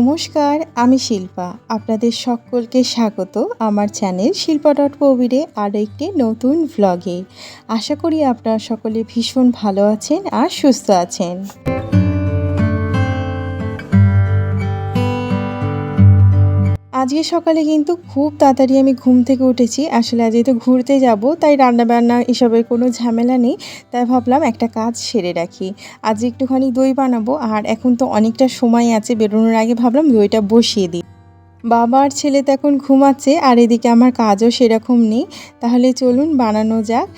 নমস্কার, আমি শিল্পা। আপনাদের সকলকে স্বাগত আমার চ্যানেল শিল্পা ডট কবিরে আরও একটি নতুন ভ্লগে আশা করি আপনারা সকলে ভীষণ ভালো আছেন আর সুস্থ আছেন। আজকে সকালে কিন্তু খুব তাড়াতাড়ি আমি ঘুম থেকে উঠেছি। আসলে আজ তো ঘুরতে যাব, তাই রান্নাবান্না এসবের কোনো ঝামেলা নেই। তাই ভাবলাম একটা কাজ সেরে রাখি। আজ একটুখানি দই বানাবো, আর এখন তো অনেকটা সময় আছে, বেরোনোর আগে ভাবলাম দইটা বসিয়ে দিই। বাবা আর ছেলে তো এখন ঘুমাচ্ছে, আর এদিকে আমার কাজও সেরকম নেই। তাহলে চলুন বানানো যাক।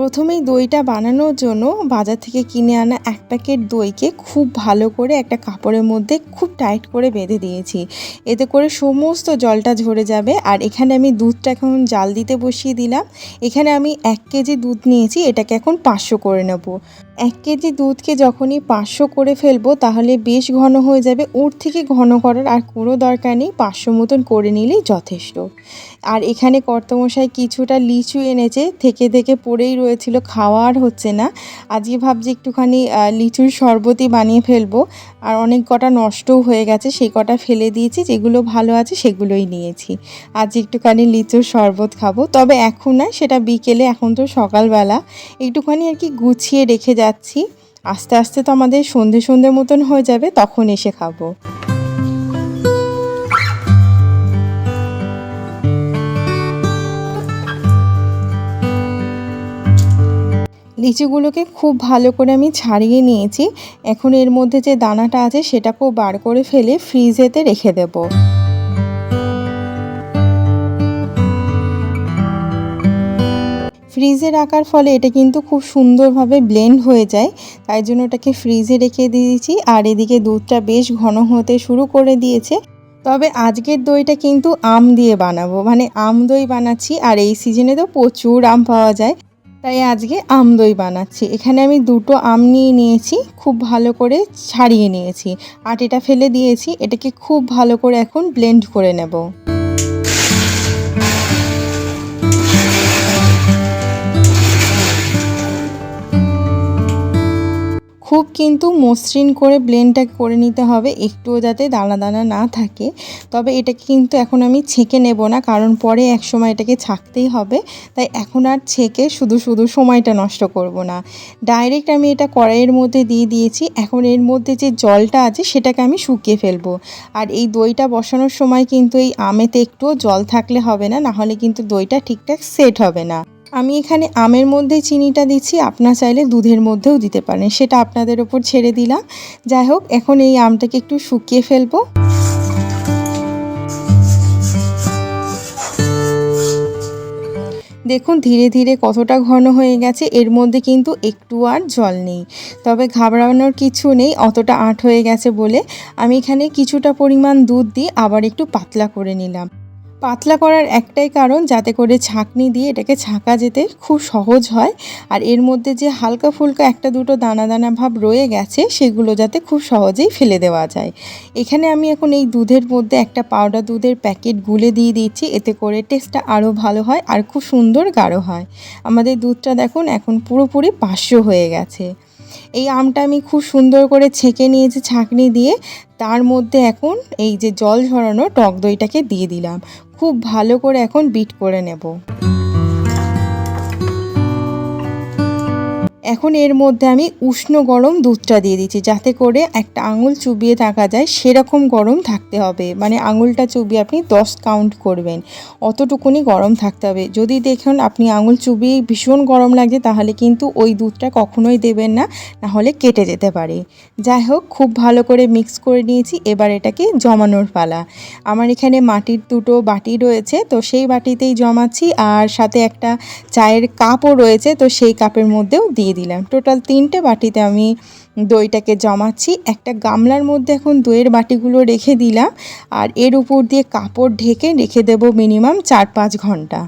প্রথমেই দইটা বানানোর জন্য বাজার থেকে কিনে আনা এক প্যাকেট দইকে খুব ভালো করে একটা কাপড়ের মধ্যে খুব টাইট করে বেঁধে দিয়েছি। এতে করে সমস্ত জলটা ঝরে যাবে। আর এখানে আমি দুধটা এখন জাল দিতে বসিয়ে দিলাম। এখানে আমি এক কেজি দুধ নিয়েছি। এটাকে এখন পাঁচশো করে নেব। এক কেজি দুধকে যখনই পাঁচশো করে ফেলব, তাহলে বেশ ঘন হয়ে যাবে। ওর থেকে ঘন করার আর কোনো দরকার নেই। পাঁচশো মতন করে নিলেই যথেষ্ট। আর এখানে কর্তমশাই কিছুটা লিচু এনেছে, থেকে থেকে পড়েই রয়েছিল, খাওয়া আর হচ্ছে না। আজকে ভাবছি একটুখানি লিচুর শরবতই বানিয়ে ফেলব। আর অনেক কটা নষ্টও হয়ে গেছে, সেই কটা ফেলে দিয়েছি, যেগুলো ভালো আছে সেগুলোই নিয়েছি। আজ একটুখানি লিচুর শরবত খাব। তবে এখন না, সেটা বিকেলে, এখন তো সকালবেলা। একটুখানি আর কি গুছিয়ে রেখে যাচ্ছি। আস্তে আস্তে তো আমাদের সন্ধে সন্ধে মতন হয়ে যাবে, তখন এসে খাব। লিচুগুলোকে খুব ভালো করে আমি ছাড়িয়ে নিয়েছি। এখন এর মধ্যে যে দানাটা আছে সেটাকেও বার করে ফেলে ফ্রিজেতে রেখে দেবো। ফ্রিজে রাখার ফলে এটা কিন্তু খুব সুন্দরভাবে ব্লেন্ড হয়ে যায়, তাই জন্য ওটাকে ফ্রিজে রেখে দিয়েছি। আর এদিকে দুধটা বেশ ঘন হতে শুরু করে দিয়েছে। তবে আজকের দইটা কিন্তু আম দিয়ে বানাবো। মানে আম দই বানাচ্ছি, আর এই সিজনে তো প্রচুর আম পাওয়া যায়। তাই আজকে আম দই বানাচ্ছি। এখানে আমি দুটো আম নিয়ে নিয়েছি, খুব ভালো করে ছাড়িয়ে নিয়েছি। আটিটা ফেলে দিয়েছি, এটাকে খুব ভালো করে এখন ব্লেন্ড করে নেব। খুব কিন্তু মসৃণ করে ব্লেন্ডটা করে নিতে হবে, একটুও যাতে দানা দানা না থাকে। তবে এটাকে কিন্তু এখন আমি ছেঁকে নেব না, কারণ পরে এক সময় এটাকে ছাকতেই হবে। তাই এখন আর ছেঁকে শুধু শুধু সময়টা নষ্ট করব না। ডাইরেক্ট আমি এটা কড়াইয়ের মধ্যে দিয়ে দিয়েছি, এখন এর মধ্যে যে জলটা আছে সেটাকে আমি শুকিয়ে ফেলব। আর এই দইটা বসানোর সময় কিন্তু এই আমেতে একটুও জল থাকলে হবে না, নাহলে কিন্তু দইটা ঠিকঠাক সেট হবে না। আমি এখানে আমের মধ্যে চিনিটা দিচ্ছি, আপনার চাইলে দুধের মধ্যেও দিতে পারেন, সেটা আপনাদের ওপর ছেড়ে দিলাম। যাই হোক, এখন এই আমটাকে একটু শুকিয়ে ফেলব। দেখুন, ধীরে ধীরে কতটা ঘন হয়ে গেছে, এর মধ্যে কিন্তু একটু আর জল নেই। তবে ঘাবড়ানোর কিছু নেই, অতটা আট হয়ে গেছে বলে। আমি এখানে কিছুটা পরিমাণ দুধ দিয়ে আবার একটু পাতলা করে নিলাম। পাতলা করার একটাই কারণ যাতে করে ছাঁকনি দিয়ে এটাকে ছাঁকা যেতে খুব সহজ হয়। আর এর মধ্যে যে হালকা ফুলকা একটা দুটো দানা দানা ভাব রয়ে গেছে, সেগুলো যাতে খুব সহজেই ফেলে দেওয়া যায়। এখানে আমি এখন এই দুধের মধ্যে একটা পাউডার দুধের প্যাকেট গুলে দিয়ে দিচ্ছি, এতে করে টেস্টটা আরও ভালো হয় আর খুব সুন্দর গাঢ় হয়। আমাদের দুধটা দেখুন এখন পুরোপুরি পাঁচশো হয়ে গেছে। এই আমটা আমি খুব সুন্দর করে ছেঁকে নিয়েছি ছাঁকনি দিয়ে। তার মধ্যে এখন এই যে জল ঝরানো টক দইটাকে দিয়ে দিলাম। খুব ভালো করে এখন বিট করে নেব। এখন এর মধ্যে আমি উষ্ণ গরম দুধটা দিয়ে দিচ্ছি, যাতে করে একটা আঙুল চুবিয়ে থাকা যায়, সেরকম গরম থাকতে হবে। মানে আঙুলটা চুবিয়ে আপনি দশ কাউন্ট করবেন, অতটুকুনি গরম থাকতে হবে। যদি দেখুন আপনি আঙুল চুবিয়ে ভীষণ গরম লাগছে, তাহলে কিন্তু ওই দুধটা কখনোই দেবেন না নাহলে কেটে যেতে পারে। যাই হোক, খুব ভালো করে মিক্স করে নিয়েছি, এবার এটাকে জমানোর পালা। আমার এখানে মাটির দুটো বাটি রয়েছে, তো সেই বাটিতেই জমাচ্ছি, আর সাথে একটা চায়ের কাপও রয়েছে, তো সেই কাপের মধ্যেও দিয়ে দিলাম। টোটাল তিনটে বাটিতে আমি দইটাকে জমাচ্ছি। একটা গামলার মধ্যে এখন দইয়ের বাটিগুলো রেখে দিলাম আর এর উপর দিয়ে কাপড় ঢেকে রেখে দেবো মিনিমাম চার পাঁচ ঘণ্টা।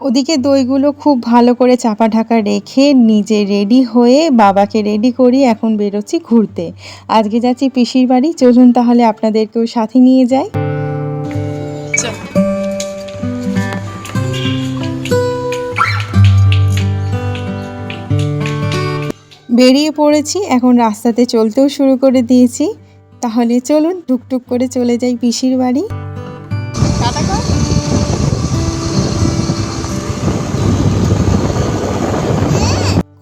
ওদিকে দইগুলো খুব ভালো করে চাপা ঢাকা রেখে নিজে রেডি হয়ে বাবাকে রেডি করি এখন বেরোচ্ছি ঘুরতে। আজকে যাচ্ছি পিসির বাড়ি। চলুন তাহলে আপনাদেরকেও সাথে নিয়ে যাই। বেরিয়ে পড়েছি এখন রাস্তাতে চলতেও শুরু করে দিয়েছি। তাহলে চলুন টুকটুক করে চলে যাই পিসির বাড়ি।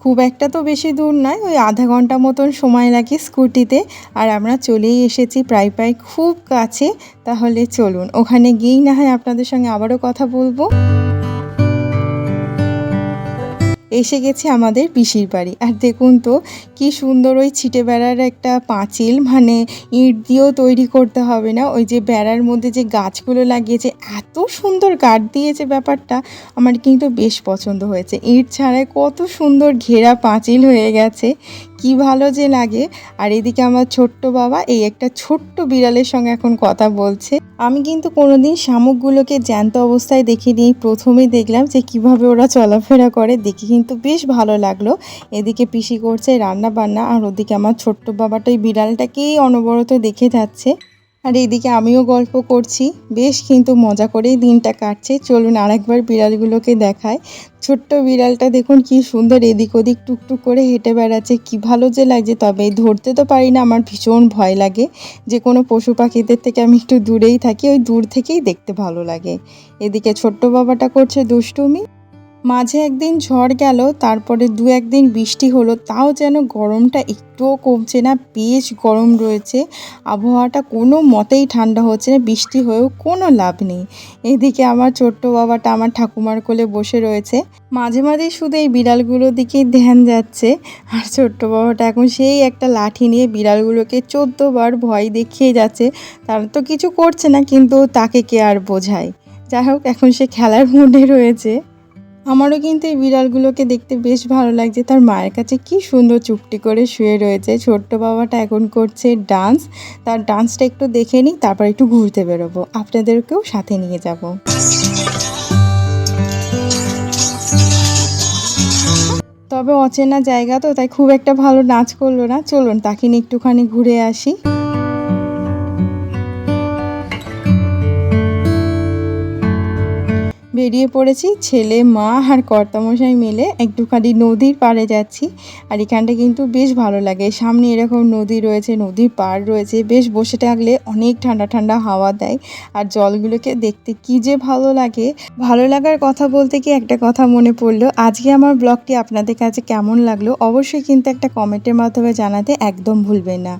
খুব একটা তো বেশি দূর নয় ওই আধা ঘণ্টা মতন সময় লাগে স্কুটিতে। আর আমরা চলেই এসেছি প্রায় প্রায় খুব কাছে। তাহলে চলুন ওখানে গিয়েই না হয় আপনাদের সঙ্গে আবারও কথা বলব। এসে গেছে আমাদের পিসির বাড়ি। আর দেখুন তো, কি সুন্দর ওই ছিটে বেড়ার একটা পাঁচিল মানে ইট দিয়েও তৈরি করতে হবে না। ওই যে বেড়ার মধ্যে যে গাছগুলো লাগিয়েছে, এত সুন্দর কাঠ দিয়েছে ব্যাপারটা, আমার কিন্তু বেশ পছন্দ হয়েছে। ইট ছাড়াই কত সুন্দর ঘেরা পাঁচিল হয়ে গেছে। কি ভালো যে লাগে। আর এদিকে আমার ছোট্ট বাবা এই একটা ছোট্ট বিড়ালের সঙ্গে এখন কথা বলছে। আমি কিন্তু কোনোদিন শামুকগুলোকে জ্যান্ত অবস্থায় দেখিনি প্রথমেই দেখলাম যে কীভাবে ওরা চলাফেরা করে। দেখে কিন্তু বেশ ভালো লাগল। এদিকে পিসি করছে রান্না বান্না আর ওদিকে আমার ছোট্ট বাবাটা ওই বিড়ালটাকেই অনবরত দেখে যাচ্ছে। আর এদিকে আমিও গল্প করছি। বেশ কিন্তু মজা করেই দিনটা কাটছে। চলুন আরেকবার বিড়ালগুলোকে দেখায় ছোট্ট বিড়ালটা দেখুন কি সুন্দর এদিক ওদিক টুকটুক করে হেঁটে বেড়াচ্ছে। কি ভালো যে লাগছে, তবে ধরতে তো পারি না। আমার ভীষণ ভয় লাগে। যে কোনো পশু পাখিদের থেকে আমি একটু দূরেই থাকি। ওই দূর থেকেই দেখতে ভালো লাগে। এদিকে ছোট্ট বাবাটা করছে দুষ্টুমি। মাঝে একদিন ঝড় গেল, তারপরে দু একদিন বৃষ্টি হলো, তাও যেন গরমটা একটুও কমছে না, বেশ গরম রয়েছে। আবহাওয়াটা কোনো মতেই ঠান্ডা হচ্ছে না, বৃষ্টি হয়েও কোনো লাভ নেই। এদিকে আমার ছোট্ট বাবাটা আমার ঠাকুমার কোলে বসে রয়েছে। মাঝে মাঝে শুধু এই বিড়ালগুলোর দিকেই ধ্যান যাচ্ছে। আর ছোট্ট বাবাটা এখন সেই একটা লাঠি নিয়ে বিড়ালগুলোকে চোদ্দবার ভয় দেখিয়ে যাচ্ছে। তারা তো কিছু করছে না, কিন্তু তাকে কে আর বোঝায়? যাই হোক, এখন সে খেলার মুডে রয়েছে। আমারও কিন্তু এই বিড়ালগুলোকে দেখতে বেশ ভালো লাগছে। তার মায়ের কাছে কি সুন্দর চুপটি করে শুয়ে রয়েছে। ছোট্ট বাবাটা এখন করছে ডান্স। তার ডান্সটা একটু দেখে নিই, তারপর একটু ঘুরতে বেরোবো। আপনাদেরকেও সাথে নিয়ে যাব। তবে অচেনা জায়গা তো, তাই খুব একটা ভালো নাচ করল না। চলুন, তাকে নিয়ে একটুখানি ঘুরে আসি। বেরিয়ে পড়েছি। ছেলে, মা আর কর্তামশাই মিলে একটুখানি নদীর পাড়ে যাচ্ছি আর এখানটা কিন্তু বেশ ভালো লাগে। সামনে এরকম নদী রয়েছে, নদীর পাড় রয়েছে, বেশ বসে থাকলে অনেক ঠান্ডা ঠান্ডা হাওয়া দেয় আর জলগুলোকে দেখতে কি যে ভালো লাগে। ভালো লাগার কথা বলতে কি একটা কথা মনে পড়ল, আজকে আমার ব্লগটি আপনাদের কাছে কেমন লাগল অবশ্যই কিন্তু একটা কমেন্টের মাধ্যমে জানাতে একদম ভুলবেন না।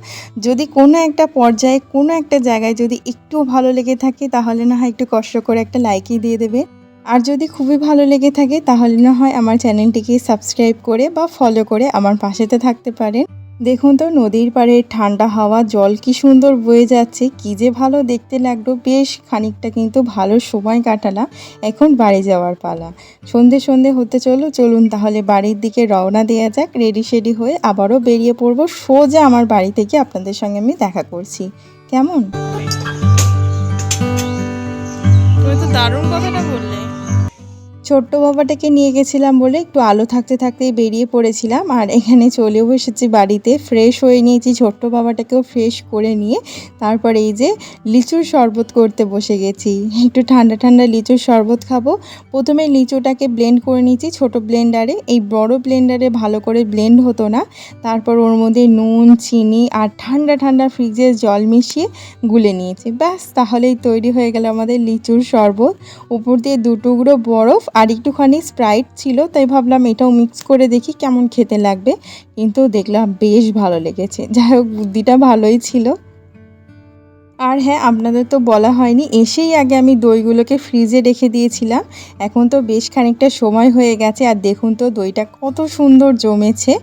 যদি কোনো একটা পর্যায়ে, কোনো একটা জায়গায় যদি একটু ভালো লেগে থাকে তাহলে না হয় একটু কষ্ট করে একটা লাইকই দিয়ে দেবে আর যদি খুবই ভালো লেগে থাকে, তাহলে না হয় আমার চ্যানেলটিকে সাবস্ক্রাইব করে বা ফলো করে আমার পাশেতে থাকতে পারেন। দেখুন তো, নদীর পাড়ে ঠান্ডা হাওয়া, জল কি সুন্দর বয়ে যাচ্ছে, কি যে ভালো দেখতে লাগল। বেশ খানিকটা কিন্তু ভালো সময় কাটালাম, এখন বাড়ি যাওয়ার পালা। সন্ধে সন্ধে হতে চলো চলুন তাহলে বাড়ির দিকে রওনা দেওয়া যাক রেডি শেডি হয়ে আবারও বেরিয়ে পড়ব। সোজা আমার বাড়ি থেকে আপনাদের সঙ্গে আমি দেখা করছি। কেমন? তুমি তো দারুণ কথাটা বললে। ছোট্ট বাবাটাকে নিয়ে গেছিলাম বলে একটু আলো থাকতে থাকতেই বেরিয়ে পড়েছিলাম আর এখানে চলেও এসেছি বাড়িতে। ফ্রেশ হয়ে নিয়েছি, ছোট্ট বাবাটাকেও ফ্রেশ করে নিয়ে তারপরে এই যে লিচুর শরবত করতে বসে গেছি। একটু ঠান্ডা ঠান্ডা লিচুর শরবত খাব। প্রথমে লিচুটাকে ব্লেন্ড করে নিয়েছি ছোট ব্লেন্ডারে এই বড় ব্লেন্ডারে ভালো করে ব্লেন্ড হতো না। তারপর ওর মধ্যে নুন, চিনি আর ঠান্ডা ঠান্ডা ফ্রিজের জল মিশিয়ে গুলে নিয়েছি। ব্যাস, তাহলেই তৈরি হয়ে গেল আমাদের লিচুর শরবত। উপর দিয়ে দু টুকরো বরফ আর একটুখানি স্প্রাইট ছিল, তাই ভাবলাম এটাও মিক্স করে দেখি কেমন খেতে লাগবে। কিন্তু দেখলাম বেশ ভালো লেগেছে। যাই হোক, বুদ্ধিটা ভালোই ছিল। আর হ্যাঁ আপনাদের তো বলা হয়নি, এসেই আগে আমি দইগুলোকে ফ্রিজে রেখে দিয়েছিলাম। এখন তো বেশ খানিকটা সময় হয়ে গেছে, আর দেখুন তো দইটা কত সুন্দর জমেছে।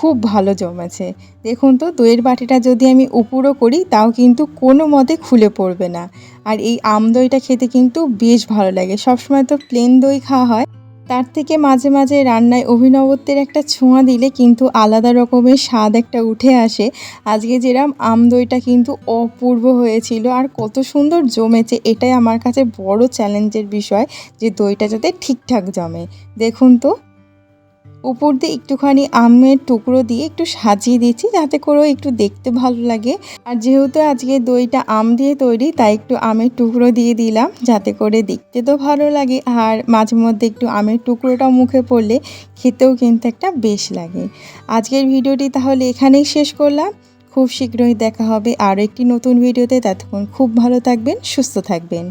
খুব ভালো জমেছে। দেখুন তো, দইয়ের বাটিটা যদি আমি উপরও করি, তাও কিন্তু কোনো মতে খুলে পড়বে না। আর এই আম দইটা খেতে কিন্তু বেশ ভালো লাগে। সবসময় তো প্লেন দই খাওয়া হয়। তার থেকে মাঝে মাঝে রান্নায় অভিনবত্বের একটা ছোঁয়া দিলে কিন্তু আলাদা রকমের স্বাদ একটা উঠে আসে। আজকে যেরম আম দইটা কিন্তু অপূর্ব হয়েছিল আর কত সুন্দর জমেছে, এটাই আমার কাছে বড় চ্যালেঞ্জের বিষয় যে দইটা যাতে ঠিকঠাক জমে। দেখুন তো। উপর দিয়ে একটুখানি আমের টুকরো দিয়ে একটু সাজিয়ে দিয়েছি যাতে করে একটু দেখতে ভালো লাগে। আর যেহেতু আজকে দইটা আম দিয়ে তৈরি, তাই একটু আমের টুকরো দিয়ে দিলাম যাতে করে দেখতে তো ভালো লাগে। আর মাঝে মধ্যে একটু আমের টুকরোটা মুখে পড়লে খেতেও কিন্তু একটা বেশ লাগে। আজকের ভিডিওটি তাহলে এখানেই শেষ করলাম। খুব শীঘ্রই দেখা হবে আরও একটি নতুন ভিডিওতে। ততক্ষণ খুব ভালো থাকবেন, সুস্থ থাকবেন।